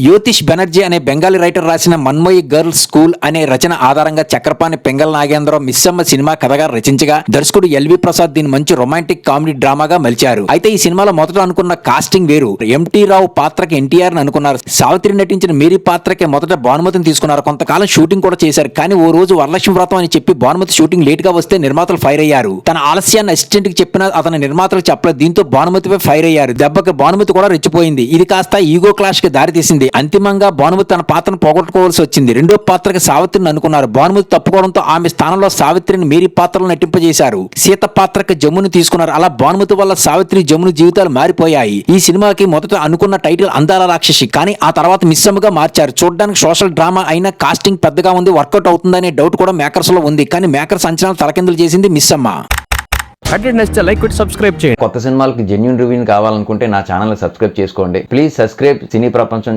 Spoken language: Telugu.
యోతిష్ బెనర్జీ అనే బెంగాలీ రైటర్ రాసిన మన్మోయి గర్ల్స్ స్కూల్ అనే రచన ఆధారంగా చక్రపాణి పెంగల్ నాగేంద్రరావు మిస్సమ్మ సినిమా కథగా రచించగా దర్శకుడు ఎల్వి ప్రసాద్ దీని మంచి రొమాంటిక్ కామెడీ డ్రామాగా మలిచారు. అయితే ఈ సినిమాలో మొదట అనుకున్న కాస్టింగ్ వేరు. ఎంటీ రావు పాత్రకి ఎన్టీఆర్ అనుకున్నారు. సావిత్రి నటించిన మేరీ పాత్రకే మొదట భానుమతిని తీసుకున్నారు. కొంతకాలం షూటింగ్ కూడా చేశారు. కానీ ఓ రోజు వరలక్ష్మి వ్రతం అని చెప్పి భానుమతి షూటింగ్ లేట్గా వస్తే నిర్మాతలు ఫైర్ అయ్యారు. తన ఆలస్యాన్ని అసిస్టెంట్కి చెప్పినా అతని నిర్మాతలు చెప్పలేదు. దీంతో భానుమతిపై ఫైర్ అయ్యారు. దెబ్బకి భానుమతి కూడా రెచ్చిపోయింది. ఇది కాస్త ఈగో క్లాష్కి దారితీసింది. అంతిమంగా భానుమతి తన పాత్రను పోగొట్టుకోవాల్సి వచ్చింది. రెండో పాత్రకి సావిత్రిని అనుకున్నారు. భానుమతి తప్పుకోవడంతో ఆమె స్థానంలో సావిత్రిని మేరీ పాత్రలో నటింపజేశారు. సీత పాత్రకి జమ్ముని తీసుకున్నారు. అలా భానుమతి వల్ల సావిత్రి జమ్ముని జీవితాలు మారిపోయాయి. ఈ సినిమాకి మొదట అనుకున్న టైటిల్ అందాల రాక్షసి. కానీ ఆ తర్వాత మిస్సమ్గా మార్చారు. చూడడానికి సోషల్ డ్రామా అయినా కాస్టింగ్ పెద్దగా ఉంది. వర్కౌట్ అవుతుందనే డౌట్ కూడా మేకర్స్లో ఉంది. కానీ మేకర్స్ అంచనాలు తలకిందులు చేసింది మిస్సమ్మ కంటెంట్ నచ్చితే లైక్ కొట్టి సబ్స్క్రైబ్ చేయండి. కొత్త సినిమాలకి జెన్యున్ రివ్యూని కావాలనుకుంటే నా ఛానల్ సబ్స్క్రైబ్ చేసుకోండి. Please subscribe Cine Prapancham